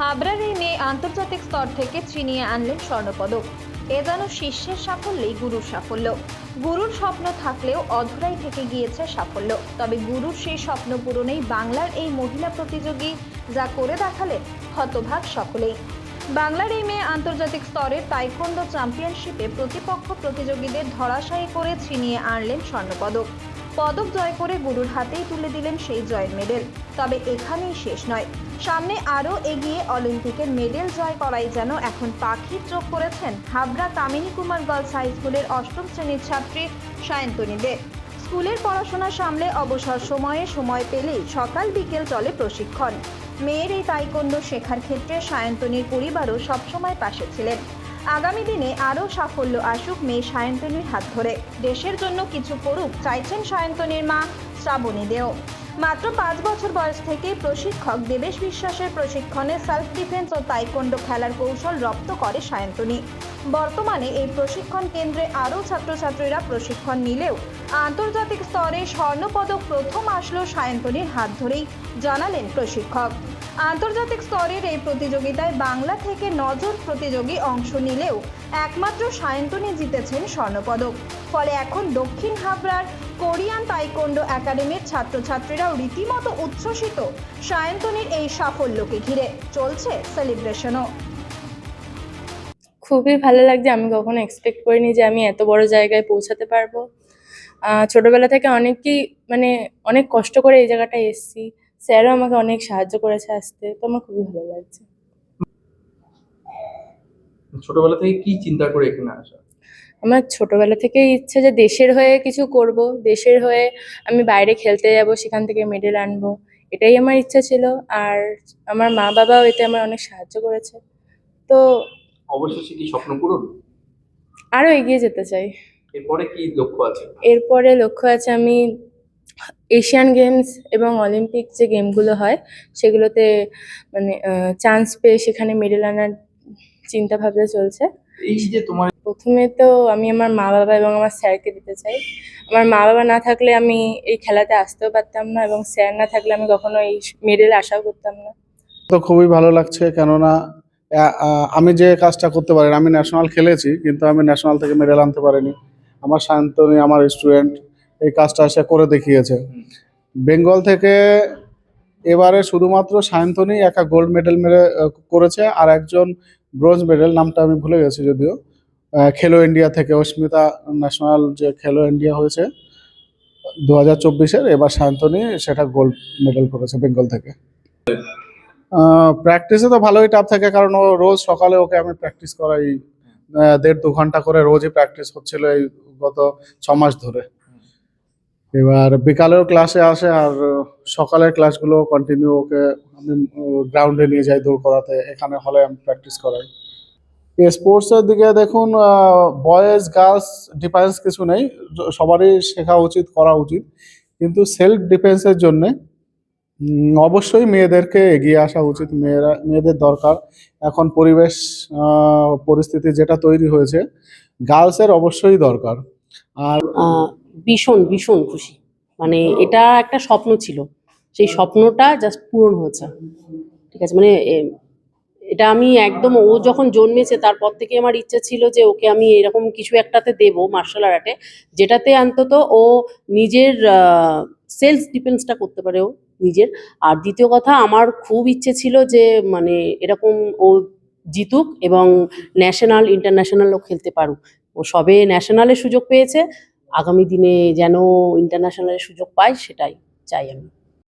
হাবড়ার এই মেয়ে আন্তর্জাতিক স্তর থেকে চিনিয়ে আনলেন স্বর্ণপদক। এ যেন শিষ্যের সাফল্যেই গুরুর সাফল্য। গুরুর স্বপ্ন থাকলেও অধরাই থেকে গিয়েছে সাফল্য। তবে গুরুর সেই স্বপ্ন পূরণেই বাংলার এই মহিলা প্রতিযোগী যা করে দেখালেন হতভাগ সকলেই। বাংলার এই মেয়ে আন্তর্জাতিক স্তরের তাইকোন্ডো চ্যাম্পিয়নশিপে প্রতিপক্ষ প্রতিযোগীদের ধরাশায়ী করে ছিনিয়ে আনলেন স্বর্ণপদক। পদক জয় করে গুরুর হাতেই তুলে দিলেন সেই জয়ের মেডেল। তবে এখানেই শেষ নয়। সামনে আরও এগিয়ে অলিম্পিকের মেডেল জয় করাই যেন এখন পাখির চোখ করেছেন হাবড়া কামিনী কুমার গার্লস হাই স্কুলের অষ্টম শ্রেণির ছাত্রী সায়ন্তনী দে। স্কুলের পড়াশোনা সামলে অবসর সময়ে সময় পেলেই সকাল বিকেল চলে প্রশিক্ষণ। মেয়ের এই তাইকন্দ শেখার ক্ষেত্রে সায়ন্তনীর পরিবারও সবসময় পাশে ছিলেন। আগামী দিনে আরও সাফল্য আসুক মেয়ে সায়ন্তনীর হাত ধরে। দেশের জন্য কিছু করুক চাইছেন সায়ন্তনীর মা শ্রাবণী দেও। মাত্র পাঁচ বছর বয়স থেকেই প্রশিক্ষক দেবেশ বিশ্বাসের প্রশিক্ষণে সেলফ ডিফেন্স ও তাইকন্ডো খেলার কৌশল রপ্ত করে সায়ন্তনী। বর্তমানে এই প্রশিক্ষণ কেন্দ্রে আরও ছাত্রছাত্রীরা প্রশিক্ষণ নিলেও আন্তর্জাতিক স্তরে স্বর্ণপদক প্রথম আসলো সায়ন্তনীর হাত ধরেই, জানালেন প্রশিক্ষক। আন্তর্জাতিক স্তরের এই প্রতিযোগিতায় বাংলা থেকে নজন প্রতিযোগী অংশ নিলেও একমাত্র সায়ন্তনী জিতেছেন স্বর্ণপদক। ফলে এখন দক্ষিণ হাবড়ার কোরিয়ান তাইকোন্ডো একাডেমির ছাত্রছাত্রীরাও রীতিমতো উচ্ছ্বসিত সায়ন্তনীর এই সাফল্যকে ঘিরে। চলছে সেলিব্রেশনও। খুবই ভালো লাগছে। আমি কখনো এক্সপেক্ট করিনি যে আমি এত বড় জায়গায় পৌঁছাতে পারব। ছোটবেলা থেকে অনেকই মানে অনেক কষ্ট করে এই জায়গাটায় এসেছি। স্যারও আমাকে অনেক সাহায্য করেছে আসতে তো আমার খুবই ভালো লাগছে। ছোটবেলা থেকে কি চিন্তা করে এখানে আসা? আমার ছোটবেলা থেকেই ইচ্ছে যে দেশের হয়ে কিছু করব দেশের হয়ে আমি বাইরে খেলতে যাব সেখান থেকে মেডেল আনব এটাই আমার ইচ্ছা ছিল। আর আমার মা বাবাও এতে আমার অনেক সাহায্য করেছে। তো অবশেষে কি স্বপ্ন পূরণ? আরও এগিয়ে যেতে চাই। এরপরে কি লক্ষ্য আছে? এরপরে লক্ষ্য আছে আমি এশিয়ান গেমস এবং অলিম্পিক যে গেমগুলো হয় সেগুলোতে মানে চান্স পেয়ে সেখানে মেডেল আনার চিন্তা ভাবনা চলছে। এই যে তোমার প্রথমে তো আমি আমার মা বাবা এবং আমার স্যারকে দিতে চাই। আমার মা বাবা না থাকলে আমি এই খেলাতে আসতেও পারতাম না এবং স্যার না থাকলে আমি কখনো এই মেডেল আশাও করতাম না। তো খুবই ভালো লাগছে কেননা আমি যে কাজটা করতে পারি আমি ন্যাশনাল খেলেছি কিন্তু আমি ন্যাশনাল থেকে মেডেল আনতে পারিনি। আমার শান্তনী আমার স্টুডেন্ট এই কাজটা সে করে দেখিয়েছে। বেঙ্গল থেকে এবারে শুধুমাত্র সায়ন্তনী একা গোল্ড মেডেল মেরে করেছে আর একজন ব্রোঞ্জ মেডেল নামটা আমি ভুলে গেছি যদিও খেলো ইন্ডিয়া থেকে অস্মিতা ন্যাশনাল যে খেলো ইন্ডিয়া হয়েছে দু হাজার চব্বিশের এবার সায়ন্তনী সেটা গোল্ড মেডেল করেছে বেঙ্গল থেকে। প্র্যাকটিসে তো ভালোই টাফ থাকে কারণ ও রোজ সকালে ওকে আমি প্র্যাকটিস করাই দেড় দু ঘণ্টা করে রোজই প্র্যাকটিস হচ্ছিল এই গত ছ মাস ধরে। এবার বিকালেও ক্লাসে আসে আর সকালের ক্লাসগুলো কন্টিনিউ ওকে আমি গ্রাউন্ডে নিয়ে যাই দৌড় করাতে। এখানে হলে আমি প্র্যাকটিস করাই। স্পোর্টসের দিকে দেখুন বয়েজ গার্লস ডিফারেন্স কিছু নেই। সবারই শেখা উচিত, করা উচিত। কিন্তু সেলফ ডিফেন্সের জন্যে অবশ্যই মেয়েদেরকে এগিয়ে আসা উচিত। মেয়েরা, মেয়েদের দরকার। এখন পরিবেশ পরিস্থিতি যেটা তৈরি হয়েছে গার্লসের অবশ্যই দরকার। আর ভীষণ ভীষণ খুশি। মানে এটা একটা স্বপ্ন ছিল। সেই স্বপ্নটা জাস্ট পূরণ হয়েছে। ঠিক আছে? মানে এটা আমি একদম, ও যখন জন্মেছে, তারপর থেকে আমার ইচ্ছা ছিল যে ওকে আমি এরকম কিছু একটাতে দেব মার্শাল আর্টে যেটাতে অন্তত ও নিজের সেলফ ডিফেন্সটা করতে পারে ও নিজের। আর দ্বিতীয় কথা, আমার খুব ইচ্ছে ছিল যে মানে এরকম ও জিতুক এবং ন্যাশনাল ইন্টারন্যাশনালও খেলতে পারুক। ও সবে ন্যাশনালের সুযোগ পেয়েছে। আগামী দিনে যেন ইন্টারন্যাশনালের সুযোগ পায় সেটাই চাই আমি।